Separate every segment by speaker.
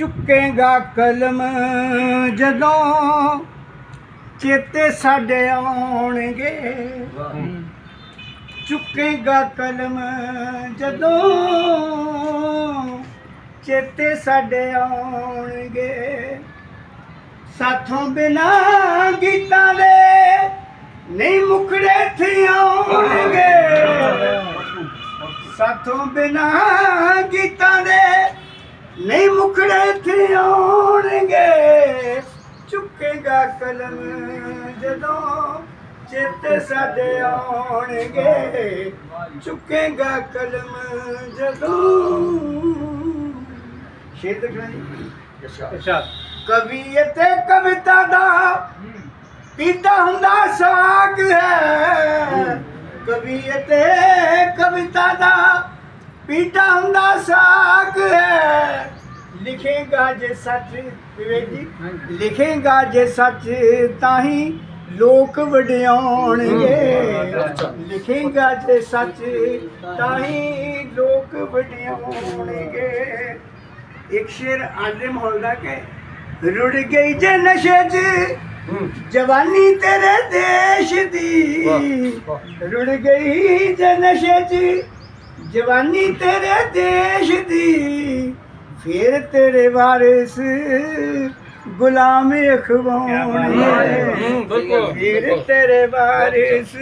Speaker 1: ਚੁੱਕੇਗਾ ਕਲਮ ਜਦੋਂ ਚੇਤੇ ਸਾਡੇ ਆਉਣਗੇ। ਚੁੱਕੇਗਾ ਕਲਮ ਜਦੋਂ ਚੇਤੇ ਸਾਡੇ ਆਉਣਗੇ। ਸਾਥੋਂ ਬਿਨਾ ਗੀਤਾਂ ਦੇ ਨਹੀਂ ਮੁਖੜੇ ਥੀ ਆਉਣਗੇ। ਸਾਥੋਂ ਬਿਨਾ ਗੀਤਾਂ ਦੇ ਨਹੀਂ ਮੁਖੜੇ ਥੀ ਆਉਣਗੇ। ਚੁੱਕੇਗਾ ਕਲਮ ਜਦੋਂ ਚੇਤੇ ਸਾਡੇ ਆਉਣਗੇ। ਚੁੱਕੇਗਾ ਕਲਮ ਜਦੋਂ ਸ਼ੇਰ ਦੇਖਣਾ ਜੀ ਕਵੀ ਅਤੇ ਕਵਿਤਾ ਦਾ ਪੀਤਾ ਹੁੰਦਾ ਸਾਗ ਹੈ। ਕਵੀ ਅਤੇ ਕਵਿਤਾ ਦਾ ਪੀਤਾ ਹੁੰਦਾ ਸਾਗ ਹੈ। ਲਿਖੇਗਾ ਜੇ ਸੱਚ ਵਿਵੇਕ ਜੀ ਲਿਖੇਗਾ ਜੇ ਸੱਚ ਤਾਂ ਹੀ ਲੋਕ ਵਡਿਆਉਣਗੇ। ਲਿਖੇਗਾ ਜੇ ਸੱਚ ਤਾਂ ਹੀ ਲੋਕ ਵਡਿਆਉਣਗੇ। ਇੱਕ ਸ਼ੇਰ ਆਲੇ ਮਾਹੌਲ ਦਾ ਕਿ ਰੁੜ ਗਈ ਜੇ ਨਸ਼ੇ 'ਚ ਜਵਾਨੀ ਤੇਰੇ ਦੇਸ਼ ਦੀ। ਰੁੜ ਗਈ ਜੇ ਨਸ਼ੇ 'ਚ ਜਵਾਨੀ ਤੇਰੇ ਦੇਸ਼ ਦੀ ਫਿਰ ਤੇਰੇ ਵਾਰਿਸ ਗੁਲਾਮ ਅਖਵਾਉਣਗੇ ਫਿਰ ਤੇਰੇ ਵਾਰਿਸ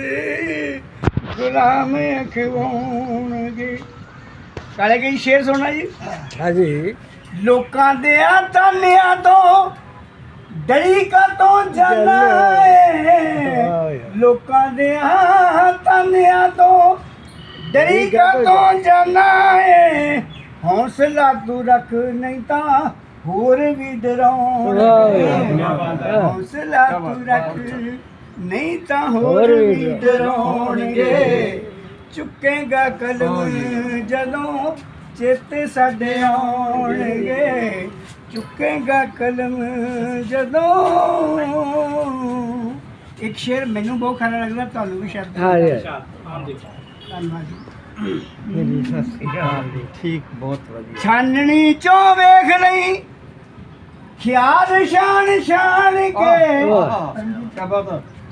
Speaker 1: ਗੁਲਾਮ ਅਖਵਾਉਣਗੇ। ਕਾਲੇ ਕੀ ਸ਼ੇਰ ਸੁਣਨਾ ਜੀ?
Speaker 2: ਹਾਂਜੀ।
Speaker 1: ਲੋਕਾਂ ਦੇ ਤਾਨਿਆਂ ਤੋਂ ਡਰੀ ਕਾ ਤੋਂ ਜਾਣਾ ਲੋਕਾਂ ਦੇ ਤਾਨਿਆਂ ਤੋਂ ਡਰੀ ਕਾ ਤੋਂ ਜਾਣਾ ਏ? ਹੌਸਲਾ ਤੂੰ ਰੱਖ ਨਹੀਂ ਤਾਂ ਹੋਰ ਵੀ ਡਰਾਉਣਗੇ ਹੌਸਲਾ ਤੂੰ ਰੱਖ ਨਹੀਂ ਤਾਂ ਹੋਰ ਵੀ ਡਰਾਉਣਗੇ। ਚੁੱਕੇਗਾ ਕਲਮ ਜਦੋਂ ਚੇਤੇ ਸਾਡੇ ਆਉਣਗੇ। ਚੁੱਕੇਗਾ ਕਲਮ ਜਦੋਂ ਇੱਕ ਸ਼ੇਰ ਮੈਨੂੰ ਬਹੁਤ ਖਰਾ ਲੱਗਦਾ ਤੁਹਾਨੂੰ ਵੀ ਸ਼ਾਇਦ
Speaker 2: ਹਾਂਜੀ
Speaker 1: ਧੰਨਵਾਦ ਜੀ
Speaker 2: ਮੇਰੀ ਸਸਤੀ ਜੀ ਠੀਕ ਬਹੁਤ ਵਧੀਆ
Speaker 1: ਛਾਨਣੀ ਚੋਂ ਵੇਖ ਲਈ। ਖਿਆਲ ਸ਼ਾਨ ਸ਼ਾਨ ਕੇ।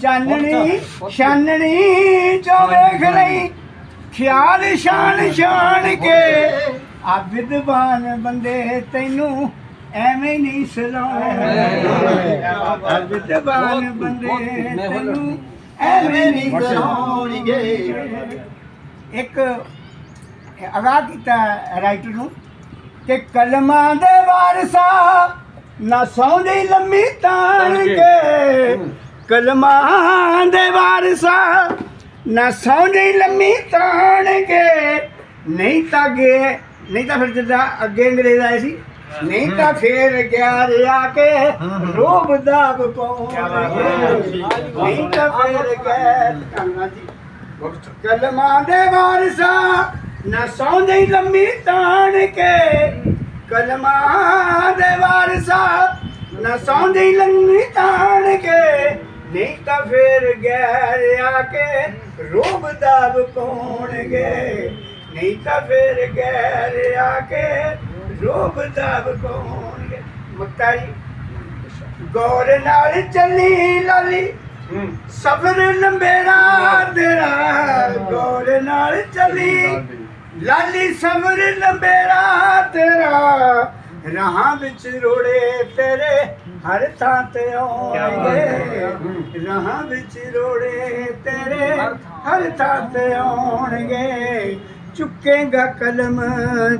Speaker 1: ਚਾਨਣੀ ਛਾਨਣੀ ਚੋਂ ਵੇਖ ਲਈ। ਖਿਆਲ ਸ਼ਾਨ ਸ਼ਾਨ ਕੇ। ਆ ਵਿਦਵਾਨ ਬੰਦੇ ਤੈਨੂੰ ਐਵੇਂ ਨਹੀਂ ਸਲਾਉਣਗੇ ਆ ਵਿਦਵਾਨ ਬੰਦੇ ਤੈਨੂੰ ਐਵੇਂ ਨਹੀਂ ਸਲਾਉਣਗੇ ਇੱਕ ਅਗਾ ਕੀਤਾ ਰਾਈਟਰ ਨੂੰ ਕਿ ਕਲਮਾਂ ਦੇ ਵਾਰਸਾ ਨਾ ਸੌਂਦੀ ਲੰਮੀ ਤਾਣ ਕੇ। ਕਲਮਾਂ ਦੇ ਵਾਰਸਾ ਨਾ ਸੌਂਦੀ ਲੰਮੀ ਤਾਣ ਕੇ। ਨਹੀਂ ਤਾਂ ਗੇ ਨਹੀਂ ਤਾਂ ਫਿਰ ਜਿੱਦਾਂ ਅੱਗੇ ਅੰਗਰੇਜ਼ ਆਏ ਸੀ ਨਹੀਂ ਤਾਂ ਫੇਰ ਗਿਆ ਰਿਆ ਕੇ ਰੋਬ ਦਾਬ ਪਾਉਣਗੇ ਨਹੀਂ ਤਾਂ ਫੇਰ ਗਏ ਕੰਨਾ ਜੀ ਕਲਮਾਂ ਦੇ ਵਾਰਸਾ ਨਾ ਸੌਂਦੇ ਲੰਮੀ ਤਾਣ ਕੇ। ਕਲਮਾਂ ਦੇ ਵਾਰਸਾ ਨਾ ਸੌਂਦੇ ਲੰਮੀ ਤਾਣ ਕੇ। ਨਹੀਂ ਤਾਂ ਫੇਰ ਗੈਰ ਆ ਕੇ ਰੋਬ ਦਾਬ ਪਾਉਣਗੇ ਨਹੀਂ ਤਾਂ ਫੇਰ ਗੈਰ ਆ ਕੇ ਰੋਬ ਦਾਬ ਪਾਉਣਗੇ ਮੁੱਤਾ ਜੀ ਗੌਰ ਨਾਲ ਚੱਲੀ ਲਾਲੀ। ਸਫਰ ਲੰਬੇਰਾ ਤੇਰਾ ਗੌਰ ਨਾਲ ਚੱਲੀ। ਲਾਲੀ ਸਫਰ ਲੰਬੇਰਾ ਤੇਰਾ ਰਾਹਾਂ ਵਿੱਚ ਰੋੜੇ ਤੇਰੇ ਹਰ ਥਾਂ ਤੇ ਆਉਣਗੇ। ਰਾਹਾਂ ਵਿੱਚ ਰੋੜੇ ਤੇਰੇ ਹਰ ਥਾਂ ਤੇ ਆਉਣਗੇ। ਚੁੱਕੇਗਾ ਕਲਮ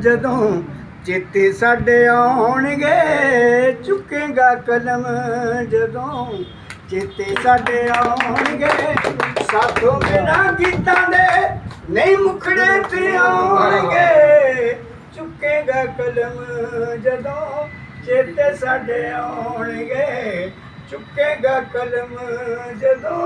Speaker 1: ਜਦੋਂ ਚੇਤੇ ਸਾਡੇ ਆਉਣਗੇ। ਚੁੱਕੇਗਾ ਕਲਮ ਜਦੋਂ ਚੇਤੇ ਸਾਡੇ ਆਉਣਗੇ। ਸਾਥੋਂ ਬਿਨਾ ਗੀਤਾਂ ਦੇ ਨਹੀਂ ਮੁਖੜੇ ਤੇ ਆਉਣਗੇ। ਚੁੱਕੇਗਾ ਕਲਮ ਜਦੋਂ ਚੇਤੇ ਸਾਡੇ ਆਉਣਗੇ। ਚੁੱਕੇਗਾ ਕਲਮ ਜਦੋਂ।